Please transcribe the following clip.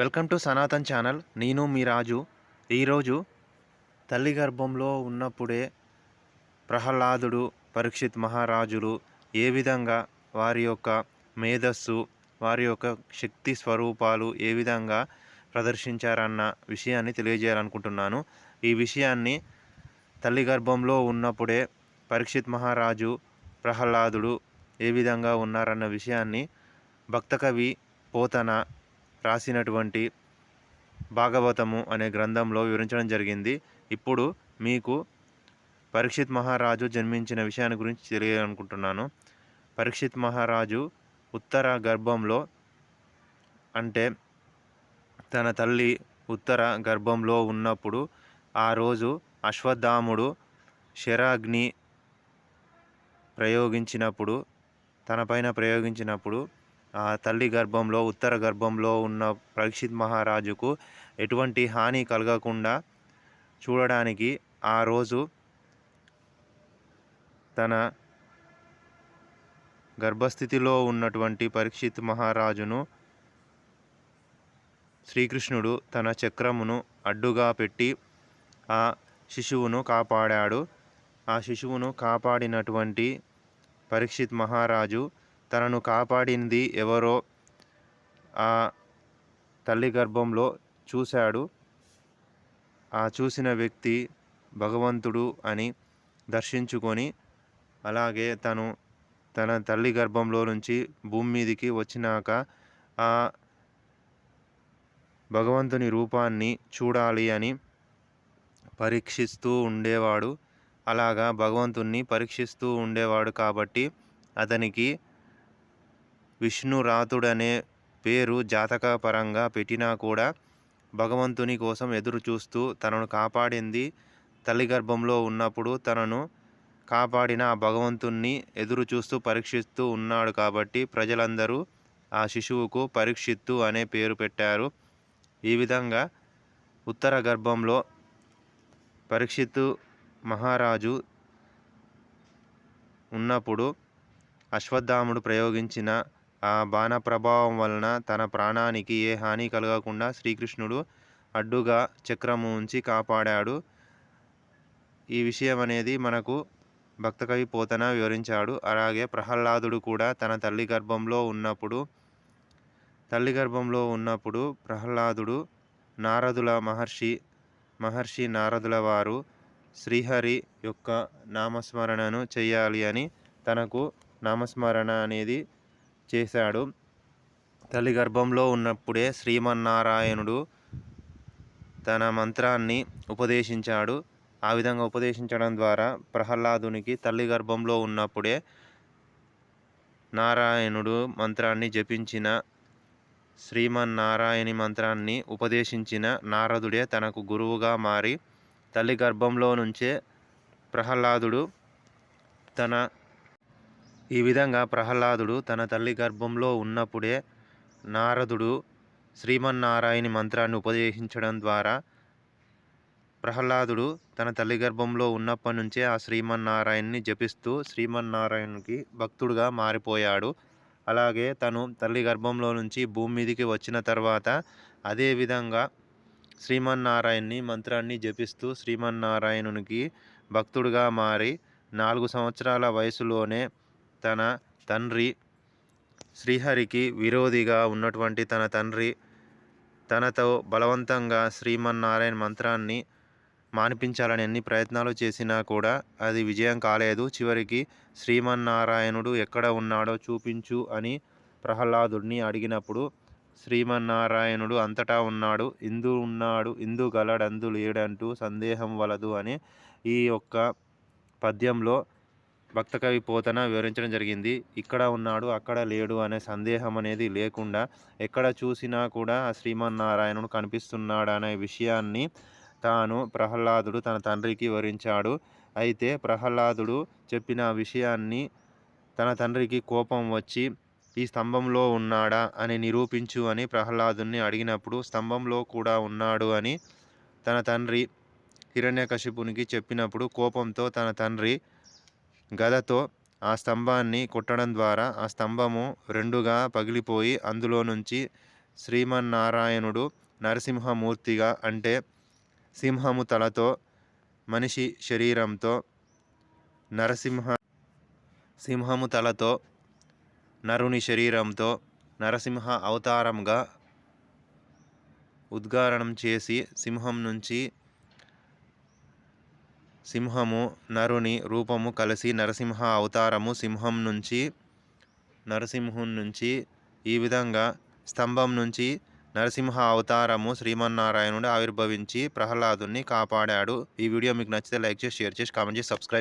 Welcome to Sanatan channel. నేను మీ రాజు. ఈరోజు తల్లి గర్భంలో ఉన్నప్పుడే ప్రహ్లాదుడు పరీక్షిత్ మహారాజులు ఏ విధంగా వారి యొక్క మేధస్సు వారి యొక్క శక్తి స్వరూపాలు ఏ విధంగా ప్రదర్శించారన్న విషయాన్ని తెలియజేయాలనుకుంటున్నాను. ఈ విషయాన్ని తల్లి గర్భంలో ఉన్నప్పుడే పరీక్షిత్ మహారాజు ప్రహ్లాదుడు ఏ విధంగా ఉన్నారన్న విషయాన్ని భక్తకవి పోతన రాసినటువంటి భాగవతము అనే గ్రంథంలో వివరించడం జరిగింది. ఇప్పుడు మీకు పరీక్షిత్ మహారాజు జన్మించిన విషయాన్ని గురించి తెలియాలనుకుంటున్నాను. పరీక్షిత్ మహారాజు ఉత్తర గర్భంలో అంటే తన తల్లి ఉత్తర గర్భంలో ఉన్నప్పుడు ఆ రోజు అశ్వత్థాముడు శరాగ్ని ప్రయోగించినప్పుడు తన పైన ప్రయోగించినప్పుడు తల్లి గర్భంలో ఉత్తర గర్భంలో ఉన్న పరీక్షిత్ మహారాజుకు ఎటువంటి హాని కలగకుండా చూడడానికి ఆ రోజు తన గర్భస్థితిలో ఉన్నటువంటి పరీక్షిత్ మహారాజును శ్రీకృష్ణుడు తన చక్రమును అడ్డుగా పెట్టి ఆ శిశువును కాపాడాడు. ఆ శిశువును కాపాడినటువంటి పరీక్షిత్ మహారాజు తనను కాపాడింది ఎవరో ఆ తల్లి గర్భంలో చూశాడు. ఆ చూసిన వ్యక్తి భగవంతుడు అని దర్శించుకొని అలాగే తను తన తల్లి గర్భంలో నుంచి భూమి మీదికి వచ్చినాక ఆ భగవంతుని రూపాన్ని చూడాలి అని పరీక్షిస్తూ ఉండేవాడు. అలాగా భగవంతుణ్ణి పరీక్షిస్తూ ఉండేవాడు కాబట్టి అతనికి విష్ణురాతుడనే పేరు జాతకపరంగా పెట్టినా కూడా భగవంతుని కోసం ఎదురు చూస్తూ తనను కాపాడింది. తల్లి గర్భంలో ఉన్నప్పుడు తనను కాపాడిన ఆ భగవంతుణ్ణి ఎదురు చూస్తూ పరీక్షిస్తూ ఉన్నాడు కాబట్టి ప్రజలందరూ ఆ శిశువుకు పరీక్షిత్తు అనే పేరు పెట్టారు. ఈ విధంగా ఉత్తర గర్భంలో పరీక్షిత్తు మహారాజు ఉన్నప్పుడు అశ్వత్థాముడు ప్రయోగించిన ఆ బాణ ప్రభావం వలన తన ప్రాణానికి ఏ హాని కలగకుండా శ్రీకృష్ణుడు అడ్డుగా చక్రము ఉంచి కాపాడాడు. ఈ విషయం అనేది మనకు భక్తకవి పోతన వివరించాడు. అలాగే ప్రహ్లాదుడు కూడా తన తల్లి గర్భంలో ఉన్నప్పుడు తల్లి గర్భంలో ఉన్నప్పుడు ప్రహ్లాదుడు నారదుల మహర్షి మహర్షి నారదుల వారు శ్రీహరి యొక్క నామస్మరణను చేయాలి అని తనకు నామస్మరణ అనేది చేశాడు. తల్లి గర్భంలో ఉన్నప్పుడే శ్రీమన్నారాయణుడు తన మంత్రాన్ని ఉపదేశించాడు. ఆ విధంగా ఉపదేశించడం ద్వారా ప్రహ్లాదునికి తల్లి గర్భంలో ఉన్నప్పుడే నారాయణుడు మంత్రాన్ని జపించిన శ్రీమన్నారాయణి మంత్రాన్ని ఉపదేశించిన నారదుడే తనకు గురువుగా మారి తల్లి గర్భంలో నుంచే ప్రహ్లాదుడు తన ఈ విధంగా ప్రహ్లాదుడు తన తల్లి గర్భంలో ఉన్నప్పుడే నారదుడు శ్రీమన్నారాయణి మంత్రాన్ని ఉపదేశించడం ద్వారా ప్రహ్లాదుడు తన తల్లి గర్భంలో ఉన్నప్పటి నుంచే ఆ శ్రీమన్నారాయణ్ణి జపిస్తూ శ్రీమన్నారాయణకి భక్తుడుగా మారిపోయాడు. అలాగే తను తల్లి గర్భంలో నుంచి భూమి మీదికి వచ్చిన తర్వాత అదే విధంగా మంత్రాన్ని జపిస్తూ శ్రీమన్నారాయణునికి భక్తుడుగా మారి నాలుగు సంవత్సరాల వయసులోనే తన తండ్రి శ్రీహరికి విరోధిగా ఉన్నటువంటి తన తండ్రి తనతో బలవంతంగా శ్రీమన్నారాయణ మంత్రాన్ని మానిపించాలని ఎన్ని ప్రయత్నాలు చేసినా కూడా అది విజయం కాలేదు. చివరికి శ్రీమన్నారాయణుడు ఎక్కడ ఉన్నాడో చూపించు అని ప్రహ్లాదుడిని అడిగినప్పుడు శ్రీమన్నారాయణుడు అంతటా ఉన్నాడు. ఇందు ఉన్నాడు ఇందు గలడందు లేడంటూ సందేహం వలదు అని ఈ యొక్క పద్యంలో భక్తకవి పోతన వివరించడం జరిగింది. ఇక్కడ ఉన్నాడు అక్కడ లేడు అనే సందేహం అనేది లేకుండా ఎక్కడ చూసినా కూడా శ్రీమన్నారాయణుడు కనిపిస్తున్నాడు అనే విషయాన్ని తాను ప్రహ్లాదుడు తన తండ్రికి వివరించాడు. అయితే ప్రహ్లాదుడు చెప్పిన విషయాన్ని తన తండ్రికి కోపం వచ్చి ఈ స్తంభంలో ఉన్నాడా? అని నిరూపించు అని ప్రహ్లాదుని అడిగినప్పుడు స్తంభంలో కూడా ఉన్నాడు అని తన తండ్రి హిరణ్యకశిపునికి చెప్పినప్పుడు కోపంతో తన తండ్రి గదతో ఆ స్తంభాన్ని కొట్టడం ద్వారా ఆ స్తంభము రెండుగా పగిలిపోయి అందులో నుంచి శ్రీమన్నారాయణుడు నరసింహమూర్తిగా అంటే సింహము తలతో మనిషి శరీరంతో నరసింహ సింహము తలతో నరుని శరీరంతో నరసింహ అవతారంగా ఉద్గారణం చేసి సింహం నుంచి సింహము నరుని రూపము కలిసి నరసింహ అవతారము సింహం నుంచి నరసింహం నుంచి ఈ విధంగా స్తంభం నుంచి నరసింహ అవతారము శ్రీమన్నారాయణుడు ఆవిర్భవించి ప్రహ్లాదుని కాపాడాడు. ఈ వీడియో మీకు నచ్చితే లైక్ చేసి షేర్ చేసి కామెంట్ చేసి సబ్స్క్రైబ్